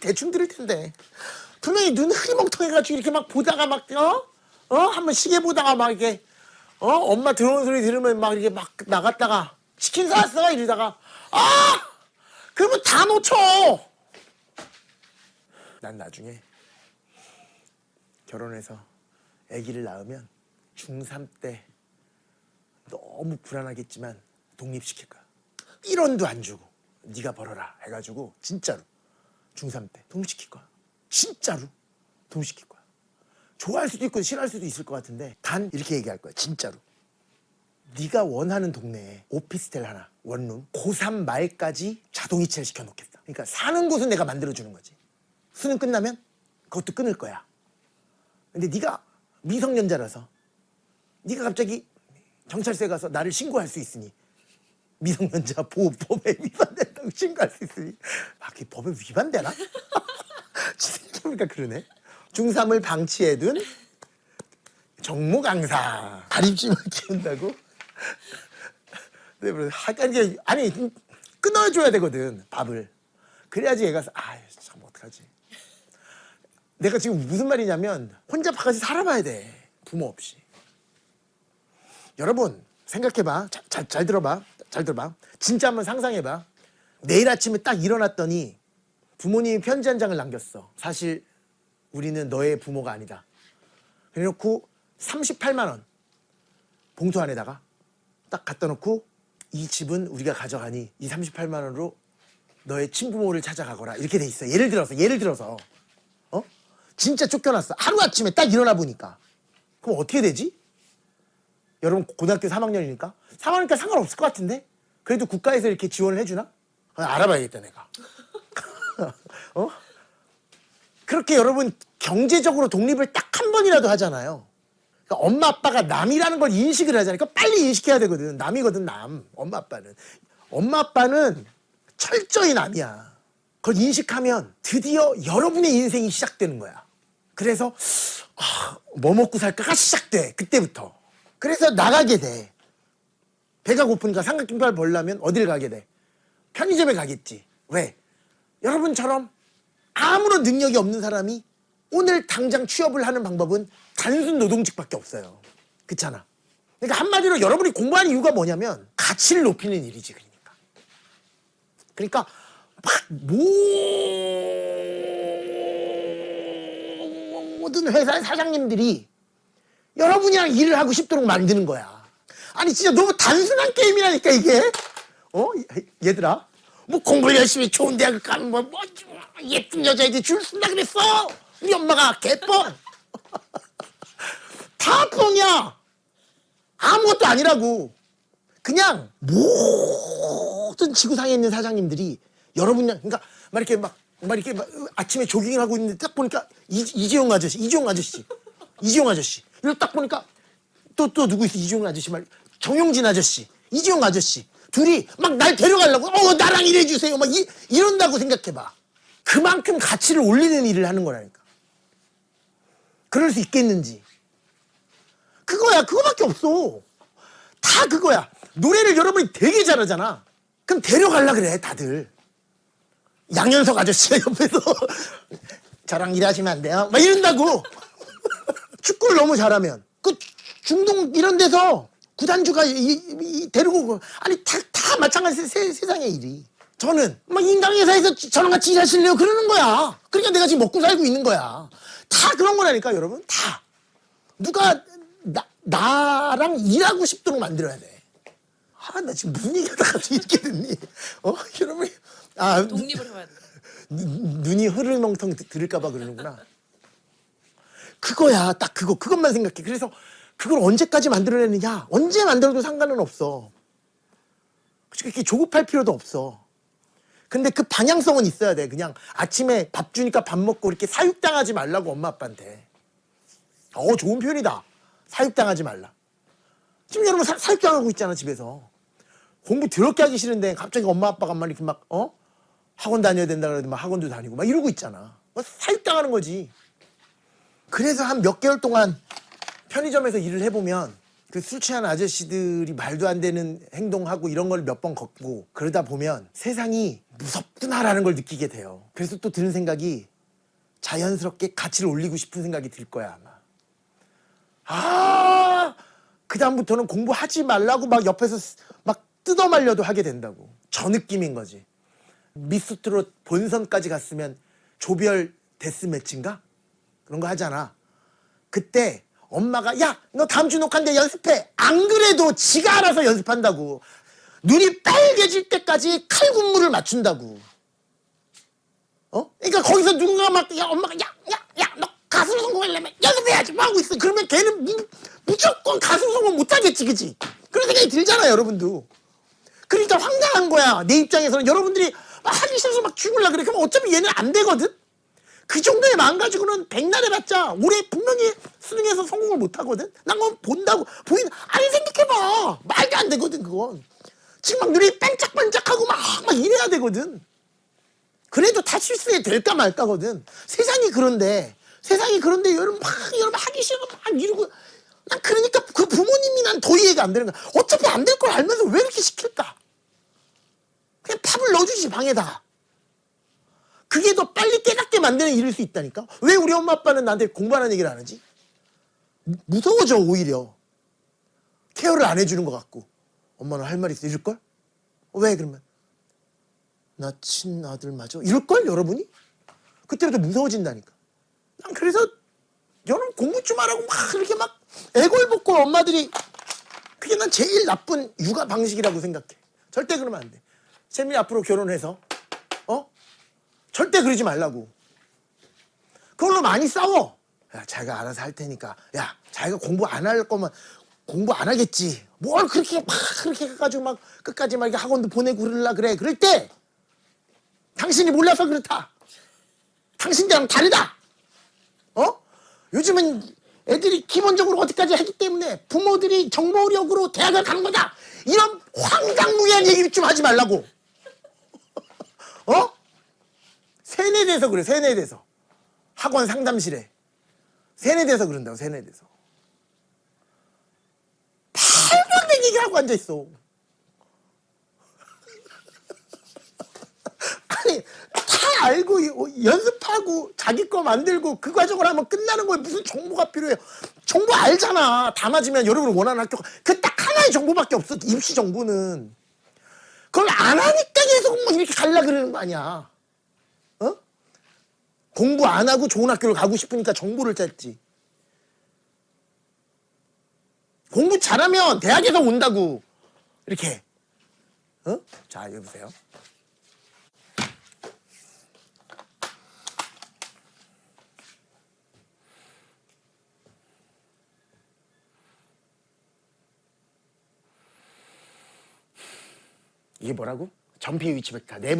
대충 들을 텐데 분명히 눈 흐리멍텅해가지고 이렇게 막 보다가 막 어? 어? 한번 시계 보다가 막 이렇게 어? 엄마 들어오는 소리 들으면 막 이렇게 막 나갔다가 치킨 사왔어 이러다가 아! 그러면 다 놓쳐 난 나중에 결혼해서 아기를 낳으면 중3 때 너무 불안하겠지만 독립시킬 거야 1원도 안 주고 네가 벌어라 해가지고 진짜로 중3 때. 독립시킬 거야. 진짜로 독립시킬 거야. 좋아할 수도 있고 싫어할 수도 있을 것 같은데 단 이렇게 얘기할 거야. 진짜로. 네가 원하는 동네에 오피스텔 하나 원룸 고3 말까지 자동이체를 시켜놓겠다 그러니까 사는 곳은 내가 만들어주는 거지. 수능 끝나면 그것도 끊을 거야. 근데 네가 미성년자라서 네가 갑자기 경찰서에 가서 나를 신고할 수 있으니 미성년자 보호법에 위반된다고 신고할 수 있으니. 아 그게 법에 위반되나? 생각해보니까 그러네. 중3을 방치해둔 정모 강사. 가립심을 키운다고? 네, 그래서 하여간 이게 아니 끊어줘야 되거든 밥을. 그래야지 얘가 아참 어떡하지? 내가 지금 무슨 말이냐면 혼자 바깥에 살아봐야 돼 부모 없이. 여러분 생각해봐. 자, 자, 잘 들어봐 잘 들어봐. 진짜 한번 상상해봐. 내일 아침에 딱 일어났더니 부모님이 편지 한 장을 남겼어. 사실 우리는 너의 부모가 아니다. 그래놓고 38만 원 봉투 안에다가 딱 갖다 놓고 이 집은 우리가 가져가니 이 38만 원으로 너의 친부모를 찾아가거라. 이렇게 돼 있어. 예를 들어서 예를 들어서. 어? 진짜 쫓겨났어. 하루 아침에 딱 일어나 보니까. 그럼 어떻게 되지? 여러분 고등학교 3학년이니까? 3학년이니까 상관없을 것 같은데? 그래도 국가에서 이렇게 지원을 해주나? 아, 알아봐야겠다 내가. 어? 그렇게 여러분 경제적으로 독립을 딱 한 번이라도 하잖아요. 그러니까 엄마 아빠가 남이라는 걸 인식을 하잖아요. 빨리 인식해야 되거든. 남이거든 남. 엄마 아빠는. 엄마 아빠는 철저히 남이야. 그걸 인식하면 드디어 여러분의 인생이 시작되는 거야. 그래서 아, 뭐 먹고 살까가 시작돼. 그때부터 그래서 나가게 돼. 배가 고프니까 삼각김밥을 벌려면 어딜 가게 돼? 편의점에 가겠지. 왜? 여러분처럼 아무런 능력이 없는 사람이 오늘 당장 취업을 하는 방법은 단순 노동직밖에 없어요. 그렇잖아. 그러니까 한마디로 여러분이 공부하는 이유가 뭐냐면 가치를 높이는 일이지 그러니까. 그러니까 막 모든 회사의 사장님들이 여러분이랑 일을 하고 싶도록 만드는 거야. 아니 진짜 너무 단순한 게임이라니까 이게. 어 얘들아 뭐 공부를 열심히 좋은 대학을 가면 뭐, 뭐 예쁜 여자애들 줄 쓴다 그랬어. 우리 엄마가 개뻥. 다 뻥이야. 아무것도 아니라고. 그냥 모든 지구상에 있는 사장님들이 여러분이랑 그러니까 막 이렇게 막, 막 이렇게 막 아침에 조깅을 하고 있는데 딱 보니까 이, 이재용 아저씨, 이재용 아저씨, 이재용 아저씨. 이걸 딱 보니까 또 또 누구 있어? 이재용 아저씨 말 정용진 아저씨, 이재용 아저씨. 둘이 막 날 데려가려고 어 나랑 일해 주세요. 막 이, 이런다고 생각해봐. 그만큼 가치를 올리는 일을 하는 거라니까. 그럴 수 있겠는지. 그거야. 그거밖에 없어. 다 그거야. 노래를 여러분이 되게 잘하잖아. 그럼 데려갈라 그래, 다들. 양현석 아저씨가 옆에서 저랑 일하시면 안 돼요? 막 이런다고. 축구를 너무 잘하면. 그 중동 이런 데서 구단주가 이, 이- 이 데리고 그- 아니 다, 다 마찬가지 세, 세상의 일이. 저는 막 인강회사에서 저랑 같이 일하실래요? 그러는 거야. 그러니까 내가 지금 먹고 살고 있는 거야. 다 그런 거라니까 여러분. 다. 누가 나, 나랑 일하고 싶도록 만들어야 돼. 아, 나 지금 무슨 얘기하다가 이렇게 됐니? 어, 여러분. 아, 독립을 해봐야 돼. 눈- 눈이 흐르멍텅 드- 들을까봐 그러는구나. 그거야, 딱 그거. 그것만 생각해. 그래서 그걸 언제까지 만들어내느냐? 언제 만들어도 상관은 없어. 그렇게 조급할 필요도 없어. 근데 그 방향성은 있어야 돼. 그냥 아침에 밥 주니까 밥 먹고 이렇게 사육당하지 말라고 엄마 아빠한테. 어, 좋은 표현이다. 사육당하지 말라. 지금 여러분 사, 사육당하고 있잖아, 집에서. 공부 더럽게 하기 싫은데 갑자기 엄마 아빠가 막 이렇게 막, 어? 학원 다녀야 된다 그러더니 막 학원도 다니고 막 이러고 있잖아. 뭐 사육당하는 거지. 그래서 한 몇 개월 동안 편의점에서 일을 해보면 그 술 취한 아저씨들이 말도 안 되는 행동하고 이런 걸 몇 번 겪고 그러다 보면 세상이 무섭구나라는 걸 느끼게 돼요. 그래서 또 드는 생각이 자연스럽게 가치를 올리고 싶은 생각이 들 거야 아마. 아, 그 다음부터는 공부하지 말라고 막 옆에서 쓰- 막 뜯어 말려도 하게 된다고. 저 느낌인 거지. 미스트롯 본선까지 갔으면 조별 데스 매치인가? 그런 거 하잖아. 그때 엄마가 야 너 다음 주 녹화인데 연습해. 안 그래도 지가 알아서 연습한다고. 눈이 빨개질 때까지 칼군무를 맞춘다고. 어? 그러니까 거기서 누군가 막 야 엄마가 야 야 야 너 가수 성공하려면 연습해야지. 뭐 하고 있어. 그러면 걔는 무, 무조건 가수 성공 못하겠지 그지 그런 생각이 들잖아 여러분도. 그러니까 황당한 거야 내 입장에서는. 여러분들이 막 하기 싫어서 막 죽을라 그래. 그럼 어차피 얘는 안 되거든 그 정도의 마음 가지고는 백날 해봤자 올해 분명히 수능에서 성공을 못 하거든. 난 그건 본다고 보인. 아니 생각해봐. 말도 안 되거든 그건. 지금 막 눈이 반짝반짝하고 막, 막 이래야 되거든. 그래도 다 실수해 될까 말까거든. 세상이 그런데 세상이 그런데 여러분 막 여러분 하기 싫어 막 이러고 난 그러니까 그 부모님이 난 더 이해가 안 되는 거야. 어차피 안 될 걸 알면서 왜 이렇게 시킬까? 그냥 팝을 넣어주지 방에다. 그게 더 빨리 깨닫게 만드는 일일 수 있다니까. 왜 우리 엄마 아빠는 나한테 공부하는 얘기를 안 하지? 무- 무서워져 오히려. 케어를 안 해주는 것 같고. 엄마는 할 말 있어 이럴 걸? 왜 그러면? 나 친 아들 맞아? 이럴 걸 여러분이? 그때부터 무서워진다니까. 난 그래서 여러분 공부 좀 하라고 막 이렇게 막 애골복골 엄마들이 그게 난 제일 나쁜 육아 방식이라고 생각해. 절대 그러면 안 돼. 세미 앞으로 결혼해서 어? 절대 그러지 말라고. 그걸로 많이 싸워. 야, 자기가 알아서 할 테니까. 야, 자기가 공부 안 할 거면 공부 안 하겠지. 뭘 그렇게 막 그렇게 해가지고 막 끝까지 막 이렇게 학원도 보내고 그러려 그래. 그럴 때 당신이 몰라서 그렇다. 당신들랑 다르다. 어? 요즘은 애들이 기본적으로 어디까지 하기 때문에 부모들이 정보력으로 대학을 가는 거다. 이런 황당무계한 얘기 좀 하지 말라고. 어? 세뇌돼서 그래 세뇌돼서. 학원 상담실에. 세뇌돼서 그런다고 세뇌돼서. 말도 안 되는 얘기를 하고 앉아있어. 아니 다 알고 이- 어, 연습하고 자기 거 만들고 그 과정을 하면 끝나는 거에 무슨 정보가 필요해요 정보 알잖아. 다 맞으면 여러분 원하는 학교가 그딱 하나의 정보밖에 없어 입시 정보는. 그걸 안 하니까 계속 뭐 이렇게 갈라 그러는 거 아니야. 어? 공부 안 하고 좋은 학교를 가고 싶으니까 정보를 찾지. 공부 잘하면 대학에서 온다고. 이렇게. 어? 자, 여기 보세요. 이게 뭐라고? 전피 위치 벡터. 네 분.